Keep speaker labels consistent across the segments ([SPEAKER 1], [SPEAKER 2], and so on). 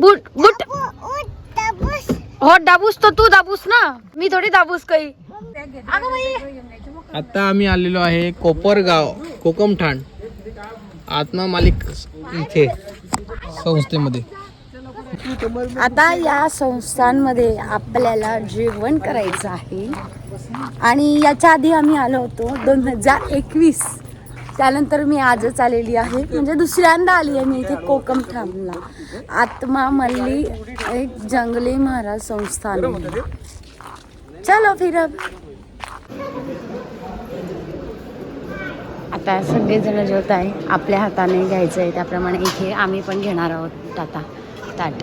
[SPEAKER 1] Boot boot. हो दाबूस तर तू दाबूस ना. मी थोडी दाबूस काही
[SPEAKER 2] आता आम्ही आलेलो आहे कोपरगाव कोकमठाण. आत्मा मालिक इथे संस्थेमध्ये.
[SPEAKER 1] आता या संस्थांमध्ये आपल्याला जेवण करायचं आहे. आणि याच्या आधी आम्ही आलो होतो दोन हजार एकवीस. त्यानंतर मी आजच आलेली आहे. म्हणजे दुसऱ्यांदा आली आहे मी इथे कोकम ठामला आत्मा मल्ली एक जंगली महाराज संस्थान चलो फिर आता सगळेजण जेवत आहे आपल्या हाताने घ्यायचं आहे त्याप्रमाणे इथे आम्ही पण घेणार आहोत आता. ताट.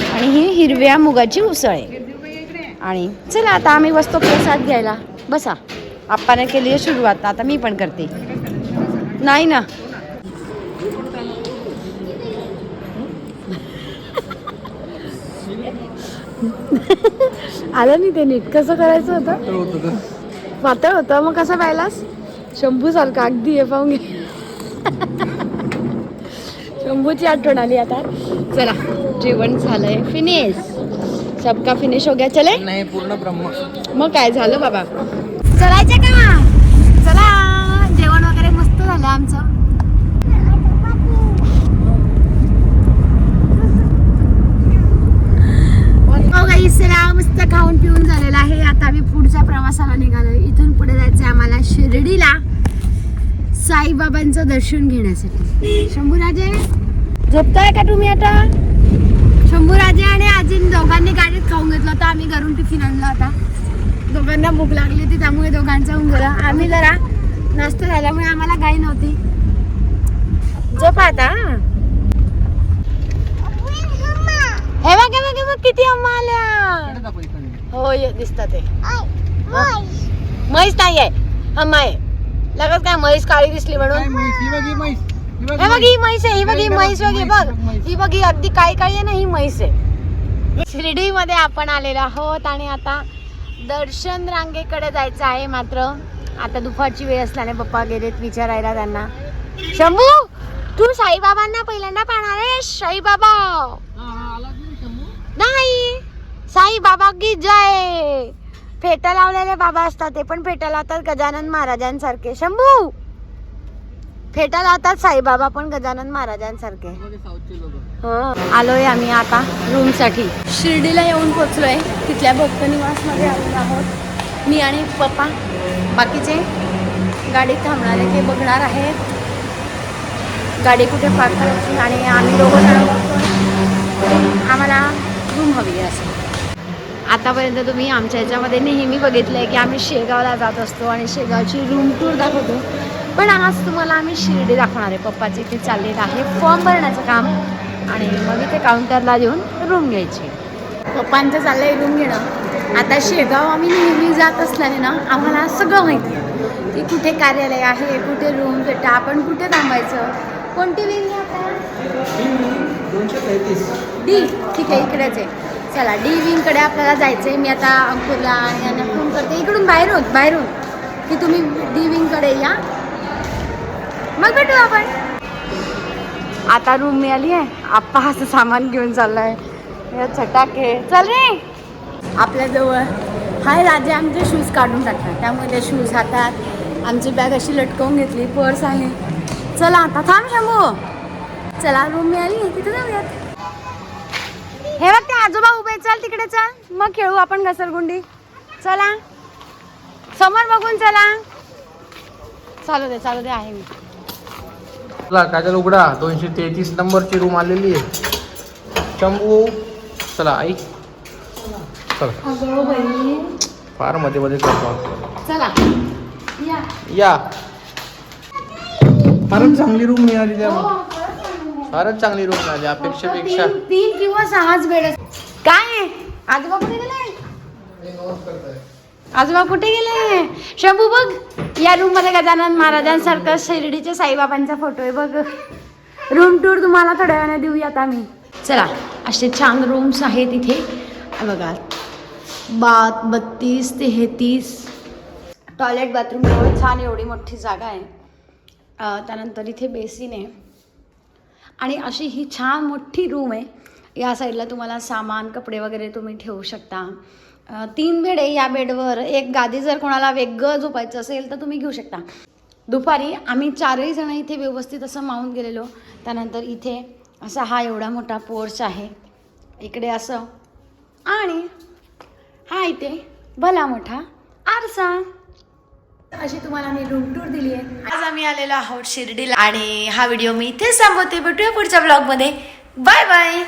[SPEAKER 1] आणि ही हिरव्या मुगाची उसळ आहे. आणि चला आता आम्ही बसतो प्रसाद घ्यायला. बसा. आप्पाने केली आहे सुरुवात. आता मी पण करते. नाही ना? आलं नाही ते नीट कसं करायचं होतं? पातळ होतं मग कसं पाहिलास शंभू सारखं अगदी आहे पाहून घे. शंभूची आठवण आली आता. चला. जेवण झालंय. फिनिश सबका फिनिश हो गया. चले?
[SPEAKER 2] नाही पूर्ण ब्रह्म.
[SPEAKER 1] मग काय झालं बाबा? चलायचं का? चला. जेवण वगैरे मस्त झालं आमचं. हो मस्त खाऊन पिऊन झालेलं आहे. आता आम्ही पुढच्या प्रवासाला निघालोय. इथून पुढे जायचं आम्हाला शिर्डीला. साईबाबांचं दर्शन घेण्यासाठी. शंभूराजे झोपताय का तुम्ही आता? शंभूराजे आणि आजीन दोघांनी गाडीत खाऊन घेतलं होतं. आम्ही घरून टिफिन आणला होता. दोघांना भूक लागली होती त्यामुळे दोघांचा होऊन गेला. आम्ही जरा नाश्ता झाल्यामुळे आम्हाला काही नव्हती. झोप आता हे. बघ हे बघ बघ किती अम्मा आल्या. हो दिसतात ते म्हैस नाही आहे. अम्मा आहे. लगेच काय म्हैस काळी दिसली म्हणून. हे बघ ही म्हैस आहे ही बघ ही म्हैस बघ ही बघ. ही बघ ही अगदी काळी काळी आहे ना ही म्हैस आहे. शिर्डी मध्ये आपण आलेलो आहोत आणि आता दर्शन रांगेकडे जायचं आहे मात्र. आता दुपारची वेळ असल्याने पप्पा गेलेत विचारायला त्यांना. शंभू तू साईबाबांना पहिल्यांदा पाहणार आहे साईबाबा. नाही साई बाबा की जय. फेटा लावलेले बाबा असतात ते पण फेटा लावतात गजानन महाराजांसारखे. शंभू! फेटा लावतात साईबाबा पण गजानन महाराजांसारखे. हं. आलोय आम्ही आता रूमसाठी शिर्डीला येऊन पोचलोय. तिथल्या भक्त निवासमध्ये आलेलो आहोत. मी आणि पप्पा. बाकीचे गाडीत थांबणारे ते बघणार आहेत. गाडी कुठे पार्क करायची? आणि आम्ही दोघं जण. आम्हाला रूम हवी आहे असं. आतापर्यंत तुम्ही आमच्या ह्याच्यामध्ये नेहमी बघितलं आहे की आम्ही शेगावला जात असतो आणि शेगावची रूम टूर दाखवतो. पण आज तुम्हाला आम्ही शिर्डी दाखवणार आहे. पप्पाची इथे चाललेलं आहे. फॉर्म भरण्याचं काम. आणि मग इथे काउंटरला देऊन रूम घ्यायची. पप्पांचं चाललंय रूम घेणं. आता शेगाव आम्ही नेहमी जात असल्याने ना आम्हाला सगळं माहिती आहे. की कुठे कार्यालय आहे कुठे रूम भेटा आपण कुठे थांबायचं? कोणती विंग डी ठीक आहे इकडेच आहे. चला डी विंगकडे आपल्याला जायचं आहे मी आता अंकुरला आणि यांना फोन करते. इकडून बाहेरून बाहेरून की तुम्ही डी विंगकडे या. मग भेटू आपण. आता रूम मिळाली आहे. आप्पा असं सामान घेऊन चाललाय. हे चटाके चल रे. आपल्याजवळ हाय राजे आमचे शूज काढून टाकतात. त्यामुळे ते शूज हातात. आमची बॅग अशी लटकवून घेतली. पर्स आहे. चला आता थांब शंभू. चला रूम मिळाली. तिथे जाऊयात. हे बघ ते आजोबा उभे चल तिकडे चल. मग खेळू आपण घसरगुंडी. चला. समोर बघून चला. चालू दे चालू दे. आहे मी.
[SPEAKER 2] चला काजल उघडा. दोनशे तेहतीस नंबरची रूम आलेली आहे. शंभू चला आई चला.
[SPEAKER 1] अगं बाई
[SPEAKER 2] फारमध्ये मध्ये करतो
[SPEAKER 1] चला. या.
[SPEAKER 2] या. फारच चांगली रूम मिळाली त्या
[SPEAKER 1] हो.
[SPEAKER 2] फारच चांगली रूम मिळाली अपेक्षेपेक्षा.
[SPEAKER 1] तीन तीन किंवा सहाच बेड काय? आजोबा कुठे गेले आजोबा कुठे गेले? शंभू बघ. या रूममध्ये गजानन महाराजांसारखं शिर्डीच्या साईबाबांचा फोटो आहे बघ. रूम टूर तुम्हाला थोड्या वेळाने देऊयात आम्ही. चला असे छान रूम्स आहेत इथे. बघा बात बत्तीस तेहतीस. टॉयलेट बाथरूम एवढं छान एवढी मोठी जागा आहे. त्यानंतर इथे बेसिन आहे. आणि अशी ही छान मोठी रूम आहे. या साईडला तुम्हाला सामान कपडे वगैरे तुम्ही ठेवू शकता. तीन बेड आहे या बेडवर एक गादी जर कोणाला वेगळं झोपायचं असेल तर तुम्ही घेऊ शकता. दुपारी आम्ही चारही जण इथे व्यवस्थित असं मावून गेलेलो. त्यानंतर इथे असा हा एवढा मोठा पोर्च आहे. इकडे असं आणि हा इथे भला मोठा आरसा. अशी तुम्हाला मी रूम टूर दिली आहे. आज आम्ही आलेलो आहोत शिर्डीला आणि हा व्हिडिओ मी इथेच थांबवते. भेटूया पुढच्या ब्लॉगमध्ये बाय बाय